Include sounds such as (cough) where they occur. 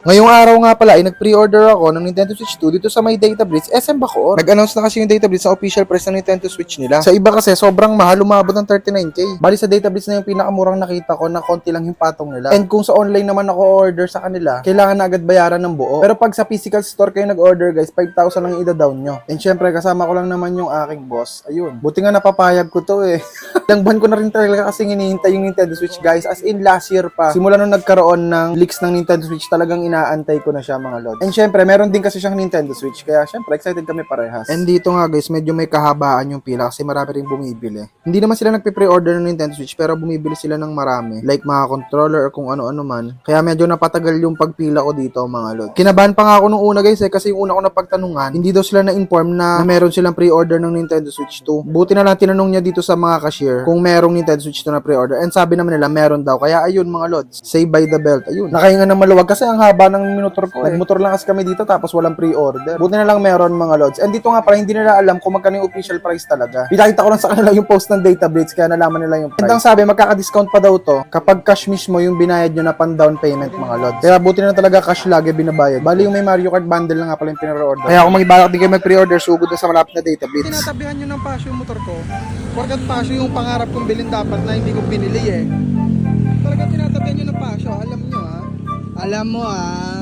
Ngayong araw nga pala ay nag-pre-order ako ng Nintendo Switch 2 dito sa may Data Blitz SM Bacoor. Nag-announce na kasi yung Data Blitz sa official price ng Nintendo Switch nila. Sa iba kasi sobrang mahal, lumabot ng 39k. Bali sa Data Blitz na yung pinakamurang nakita ko na konti lang yung patong nila. And kung sa online naman ako order sa kanila, kailangan na agad bayaran ng buo. Pero pag sa physical store kayo nag-order guys, 5,000 lang ida-down nyo. And syempre kasama ko lang naman yung aking boss. Ayun. Buti nga napapayag ko to eh. (laughs) Ilang buwan ko na rin talaga kasi hinihintay yung Nintendo Switch guys. As in last year pa. Simula nung nagkaroon ng leaks ng Nintendo Switch, talagang inaantay ko na siya mga lods. And syempre, meron din kasi siyang Nintendo Switch. Kaya syempre, excited kami parehas. And dito nga guys, medyo may kahabaan yung pila kasi marami rin bumibili. Hindi naman sila nagpe-pre-order ng Nintendo Switch pero bumibili sila ng marami. Like mga controller or kung ano-ano man. Kaya medyo napatagal yung pagpila ko dito mga lods. Kinabahan pa nga ako nung una guys eh kasi yung una ko napagtanungan, hindi daw sila na-inform na, na meron silang pre-order ng Nintendo Switch 2. Buti na lang tinanong niya dito sa mga cashier kung merong Nintendo Switch 2 na pre-order. And sabi naman nila meron daw. Kaya ayun mga lods, save by the belt. Ayun. Nakahinga ng maluwag kasi ang haba ng minutor ko. eh. Nagmotor lang kasi kami dito tapos walang pre-order. Buti na lang meron mga lods. And dito nga pala hindi nila alam kung magkano yung official price talaga. Pinakita ko lang sa kanila yung post ng data blitz kaya nalaman nila yung price. And ang sabi magkaka-discount pa daw to kapag cash mismo yung binayad nyo na pan down payment mga lods. Kaya buti na talaga cash lagi binabayad. Bali yung may Mario Kart bundle na nga pala yung pinare-order. Kaya kung magibalak din kayo mag-pre-order, sugod na sa malapit na data blitz. Tinatabihan nyo ng pasyo yung motor ko. Porkat pasyo yung pangarap kong bilhin dapat na hindi ko binili eh. Talaga tinatabihan nyo ng pasyo, alam nyo. Alam mo ah.